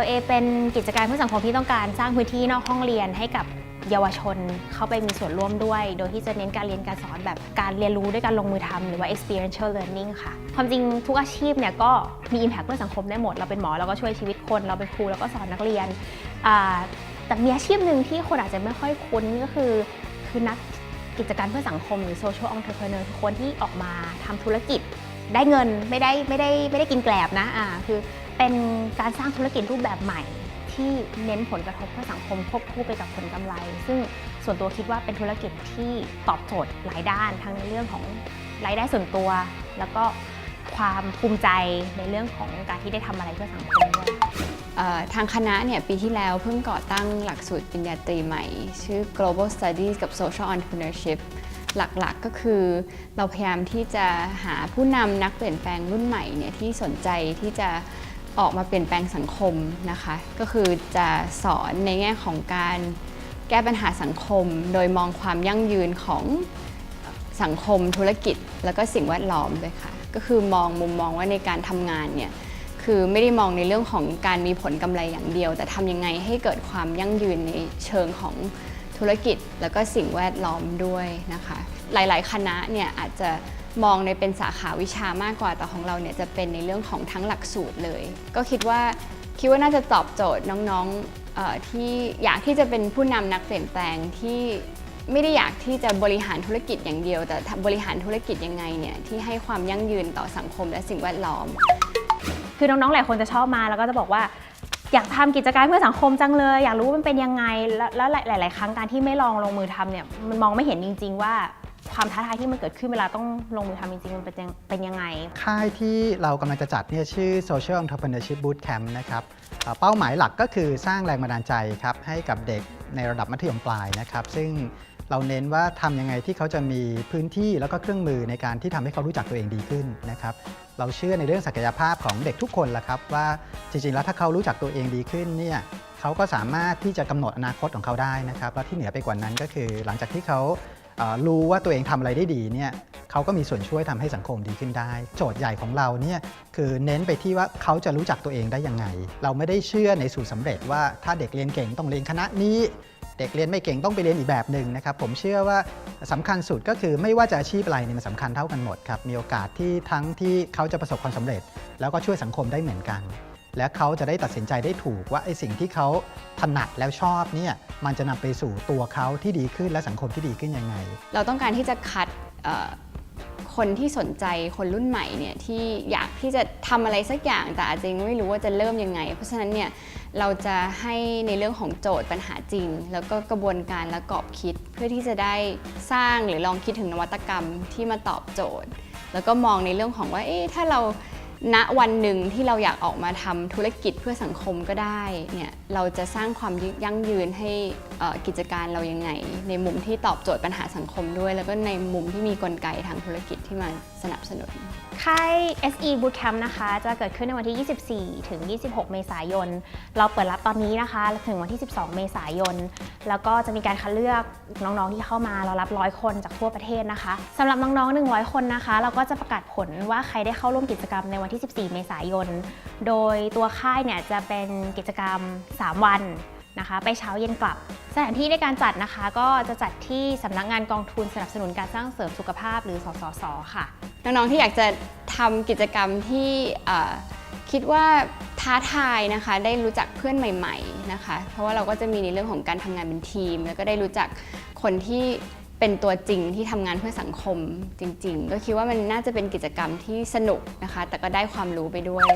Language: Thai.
LA เป็นกิจการเพื่อสังคมที่ต้องการสร้างพื้นที่นอกห้องเรียนให้กับเยาวชนเข้าไปมีส่วนร่วมด้วย โดยที่จะเน้นการเรียนการสอนแบบการเรียนรู้ด้วยการลงมือทำหรือว่า experiential learning ค่ะ ความจริงทุกอาชีพเนี่ยก็มี impact เพื่อสังคมได้หมด เราเป็นหมอเราก็ช่วยชีวิตคน เราเป็นครูเราก็สอนนักเรียน แต่มีอาชีพหนึ่งที่คนอาจจะไม่ค่อยคุ้นก็คือคือนักกิจการเพื่อสังคมหรือ social entrepreneur คือคนที่ออกมาทำธุรกิจได้เงินไม่ได้ไม่ได้ไม่ได้กินแกลบนะอ่าคือ เป็นการสร้างธุรกิจรูปแบบใหม่ ที่เน้นผลกระทบเพื่อสังคมควบคู่ไปกับผลกำไร ซึ่งส่วนตัวคิดว่าเป็นธุรกิจที่ตอบโจทย์หลายด้านทั้งในเรื่องของรายได้ส่วนตัว แล้วก็ความภูมิใจในเรื่องของการที่ได้ทำอะไรเพื่อสังคมด้วยทางคณะเนี่ยปีที่แล้วเพิ่งก่อตั้งหลักสูตรปริญญาตรีใหม่ ชื่อ global studies กับ social entrepreneurship หลักๆก็คือเราพยายามที่จะหาผู้นำนักเปลี่ยนแปลงรุ่นใหม่เนี่ยที่สนใจที่จะ ออกมาเปลี่ยนแปลงสังคมนะคะ ก็คือจะสอนในแง่ของการแก้ปัญหาสังคม โดยมองความยั่งยืนของสังคมธุรกิจ แล้วก็สิ่งแวดล้อมด้วยค่ะ ก็คือมองมุมมองว่าในการทำงานเนี่ยคือไม่ได้มองในเรื่องของการมีผลกำไรอย่างเดียว แต่ทำยังไงให้เกิดความยั่งยืนในเชิงของธุรกิจ แล้วก็สิ่งแวดล้อมด้วยนะคะ หลาย ๆ คณะเนี่ยอาจจะ มองในเป็นสาขาวิชามากกว่า แต่ของเราเนี่ยจะเป็นในเรื่องของทั้งหลักสูตรเลย ก็คิดว่าคิดว่าน่าจะตอบโจทย์น้องๆที่อยากที่จะเป็นผู้นำนักเปลี่ยนแปลงที่ไม่ได้อยากที่จะบริหารธุรกิจอย่างเดียว แต่บริหารธุรกิจยังไงเนี่ยที่ให้ความยั่งยืนต่อสังคมและสิ่งแวดล้อม คือน้องๆหลายคนจะชอบมาแล้วก็จะบอกว่าอยากทำกิจการเพื่อสังคมจังเลย อยากรู้ว่ามันเป็นยังไง แล้วหลาย ๆ ครั้งการที่ไม่ลองลงมือทำเนี่ยมันมองไม่เห็นจริง ๆ ว่า ความท้าทายที่มันเกิดขึ้นเวลาต้องลงมือทำจริงๆมันเป็นยังเป็นยังไง ค่ายที่เรากำลังจะจัดเนี่ยชื่อ Social Entrepreneurship Bootcamp นะครับเอ่อเป้าหมายหลักก็คือสร้างแรงบันดาลใจครับให้กับเด็กในระดับมัธยมปลายนะครับ ซึ่งเราเน้นว่าทำยังไงที่เขาจะมีพื้นที่แล้วก็เครื่องมือในการที่ทำให้เขารู้จักตัวเองดีขึ้นนะครับ เราเชื่อในเรื่องศักยภาพของเด็กทุกคนละครับ ว่าจริงๆแล้วถ้าเขารู้จักตัวเองดีขึ้นเนี่ยเขาก็สามารถที่จะกำหนดอนาคตของเขาได้นะครับ แล้วที่เหนือไปกว่านั้นก็คือ หลังจากที่เขา รู้ว่าตัวเองทำอะไรได้ดีเนี่ยเขาก็มีส่วนช่วยทำให้สังคมดีขึ้นได้ โจทย์ใหญ่ของเราเนี่ยคือเน้นไปที่ว่าเขาจะรู้จักตัวเองได้ยังไง เราไม่ได้เชื่อในสูตรสำเร็จว่าถ้าเด็กเรียนเก่งต้องเรียนคณะนี้ เด็กเรียนไม่เก่งต้องไปเรียนอีกแบบหนึ่งนะครับผมเชื่อว่าสำคัญสุดก็คือไม่ว่าจะอาชีพอะไรเนี่ยมันสำคัญเท่ากันหมดครับมีโอกาสที่ทั้งที่เขาจะประสบความสำเร็จ แล้วก็ช่วยสังคมได้เหมือนกัน และเขาจะได้ตัดสินใจได้ถูกว่าไอ้สิ่งที่เขาถนัดแล้วชอบเนี่ยมันจะนำไปสู่ตัวเขาที่ดีขึ้นและสังคมที่ดีขึ้นยังไง เราต้องการที่จะคัดเอ่อคนที่สนใจคนรุ่นใหม่เนี่ยที่อยากที่จะทำอะไรสักอย่างแต่อาจจะยังไม่รู้ว่าจะเริ่มยังไง เพราะฉะนั้นเนี่ยเราจะให้ในเรื่องของโจทย์ปัญหาจริง แล้วก็กระบวนการและกรอบคิดเพื่อที่จะได้สร้างหรือลองคิดถึงนวัตกรรมที่มาตอบโจทย์ แล้วก็มองในเรื่องของว่าเอ๊ะถ้าเรา ณวันหนึ่งที่เราอยากออกมาทำธุรกิจเพื่อสังคมก็ได้เนี่ยเราจะสร้างความยั่งยืนให้กิจการเรายังไง ในมุมที่ตอบโจทย์ปัญหาสังคมด้วย แล้วก็ในมุมที่มีกลไกทางธุรกิจที่มาสนับสนุน ค่าย SE Bootcamp นะคะ จะเกิดขึ้นในวันที่ 24 ถึง 26 เมษายน เราเปิดรับตอนนี้นะคะ ถึงวันที่ 12 เมษายน แล้วก็จะมีการคัดเลือกน้องๆที่เข้ามาเรารับ100คนจากทั่วประเทศนะคะสำหรับน้องๆ 100 คนนะคะ เราก็จะประกาศผลว่าใครได้เข้าร่วมกิจกรรมในวันที่ 14 เมษายน โดยตัวค่ายเนี่ยจะเป็นกิจกรรม 3 วันนะคะ ไปเช้าเย็นกลับ สถานที่ในการจัดนะคะ ก็จะจัดที่สำนักงานกองทุนสนับสนุนการสร้างเสริมสุขภาพหรือสสส ค่ะ น้องๆ ที่อยากจะทำกิจกรรมที่คิดว่าท้าทายนะคะ ได้รู้จักเพื่อนใหม่ ๆ นะคะ เพราะว่าเราก็จะมีในเรื่องของการทำงานเป็นทีม แล้วก็ได้รู้จักคนที่ เป็นตัวจริงที่ทำงานเพื่อสังคมจริง ๆ ก็คิดว่ามันน่าจะเป็นกิจกรรมที่สนุกนะคะ แต่ก็ได้ความรู้ไปด้วย